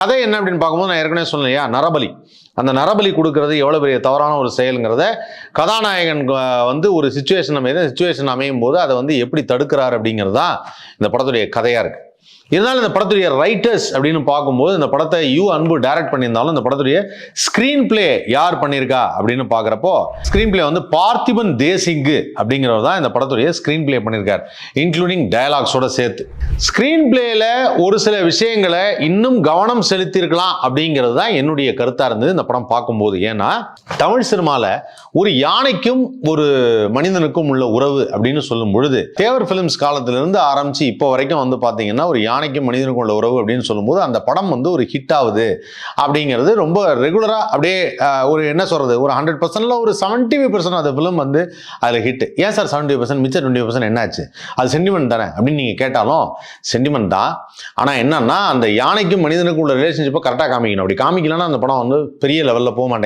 கதை என்ன அப்படின்னு பார்க்கும்போது நான் ஏற்கனவே சொன்னேன் நரபலி. அந்த நரபலி கொடுக்கறது எவ்வளோ பெரிய தவறான ஒரு செயலுங்கிறத கதாநாயகன் வந்து ஒரு சுச்சுவேஷன் அமைது சுச்சுவேஷன் அமையும் போது அதை வந்து எப்படி தடுக்கிறார் அப்படிங்கிறது தான் இந்த படத்துடைய கதையாக இருக்குது இருந்தாலும் இந்த படத்துடைய ரைட்டர்ஸ் அப்படின்னு பார்க்கும்போது இந்த படத்தை யூ அன்பு டைரக்ட் பண்ணியிருந்தாலும் இந்த படத்துடைய ஸ்க்ரீன் பிளே யார் பண்ணியிருக்கா அப்படின்னு பார்க்குறப்போ ஸ்க்ரீன் பிளே வந்து பார்த்திபன் தேசிங்கு அப்படிங்கிறவர் தான் இந்த படத்துடைய ஸ்க்ரீன் பிளே பண்ணியிருக்கார் இன்க்ளூடிங் டயலாக்ஸோட சேர்த்து. ஸ்க்ரீன் பிளேயில் ஒரு சில விஷயங்களை இன்னும் கவனம் செலுத்தியிருக்கலாம் அப்படிங்கிறது தான் என்னுடைய கருத்தாக இருந்தது இந்த படம் பார்க்கும்போது. ஏன்னா தமிழ் சினிமாவில் ஒரு யானைக்கும் ஒரு மனிதனுக்கும் உள்ள உறவு அப்படின்னு சொல்லும் பொழுது தேவர் ஃபிலிம்ஸ் காலத்திலிருந்து ஆரம்பித்து இப்போ வரைக்கும் வந்து பார்த்தீங்கன்னா ஒரு யானைக்கும் மனிதனுக்கும் உள்ள உறவு அப்படின்னு சொல்லும்போது அந்த படம் வந்து ஒரு ஹிட் ஆகுது அப்படிங்கிறது ரொம்ப ரெகுலராக அப்படியே ஒரு என்ன சொல்கிறது ஒரு ஹண்ட்ரட் பர்சன்டில் ஒரு செவன்ட்டி ஃபைவ் பர்சன்ட் அந்த ஃபிலிம் வந்து அதில் ஹிட் ஏன் சார் செவன்டி பர்சன்ட் மிச்சம் டுவெண்ட்டி பர்சன்ட் என்னாச்சு? அது சென்டிமெண்ட் தானே அப்படின்னு நீங்கள் கேட்டாலும் சென்டிமெண்ட் தான். ஆனால் என்னன்னா அந்த யானைக்கும் மனிதனுக்கும் உள்ள ரிலேஷன்ஷிப்பை கரெக்டாக காமிக்கணும். அப்படி காமிக்கலன்னா அந்த படம் வந்து பெரிய லெவலில் போக மாட்டேன்